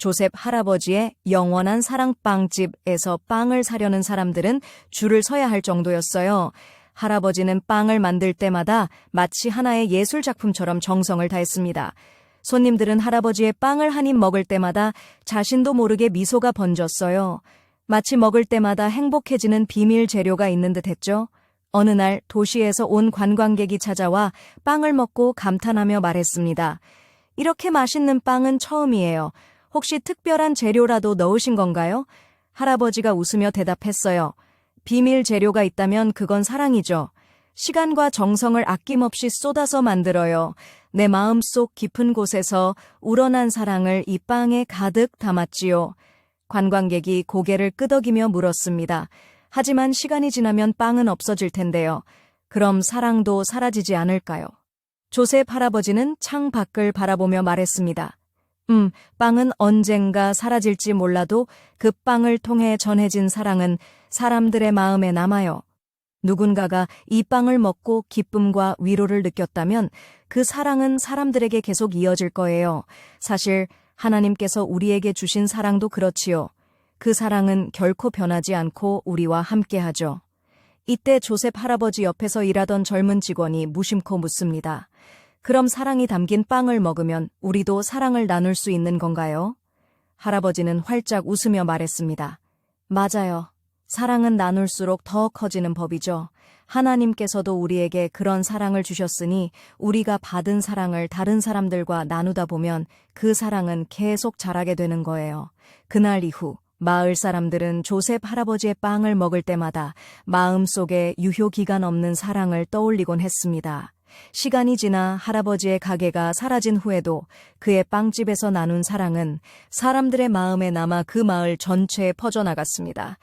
조셉 할아버지의 영원한 사랑빵집에서 빵을 사려는 사람들은 줄을 서야 할 정도였어요. 할아버지는 빵을 만들 때마다 마치 하나의 예술 작품처럼 정성을 다했습니다. 손님들은 할아버지의 빵을 한 입 먹을 때마다 자신도 모르게 미소가 번졌어요. 마치 먹을 때마다 행복해지는 비밀 재료가 있는 듯 했죠. 어느 날 도시에서 온 관광객이 찾아와 빵을 먹고 감탄하며 말했습니다. 이렇게 맛있는 빵은 처음이에요. 혹시 특별한 재료라도 넣으신 건가요? 할아버지가 웃으며 대답했어요. 비밀 재료가 있다면 그건 사랑이죠. 시간과 정성을 아낌없이 쏟아서 만들어요. 내 마음 속 깊은 곳에서 우러난 사랑을 이 빵에 가득 담았지요. 관광객이 고개를 끄덕이며 물었습니다. 하지만 시간이 지나면 빵은 없어질 텐데요. 그럼 사랑도 사라지지 않을까요? 조셉 할아버지는 창 밖을 바라보며 말했습니다. 음, 빵은 언젠가 사라질지 몰라도 그 빵을 통해 전해진 사랑은 사람들의 마음에 남아요. 누군가가 이 빵을 먹고 기쁨과 위로를 느꼈다면 그 사랑은 사람들에게 계속 이어질 거예요. 사실 하나님께서 우리에게 주신 사랑도 그렇지요. 그 사랑은 결코 변하지 않고 우리와 함께하죠. 이때 조셉 할아버지 옆에서 일하던 젊은 직원이 무심코 묻습니다. 그럼 사랑이 담긴 빵을 먹으면 우리도 사랑을 나눌 수 있는 건가요? 할아버지는 활짝 웃으며 말했습니다. 맞아요. 사랑은 나눌수록 더 커지는 법이죠. 하나님께서도 우리에게 그런 사랑을 주셨으니 우리가 받은 사랑을 다른 사람들과 나누다 보면 그 사랑은 계속 자라게 되는 거예요. 그날 이후 마을 사람들은 조셉 할아버지의 빵을 먹을 때마다 마음속에 유효 기간 없는 사랑을 떠올리곤 했습니다. 시간이 지나 할아버지의 가게가 사라진 후에도 그의 빵집에서 나눈 사랑은 사람들의 마음에 남아 그 마을 전체에 퍼져나갔습니다.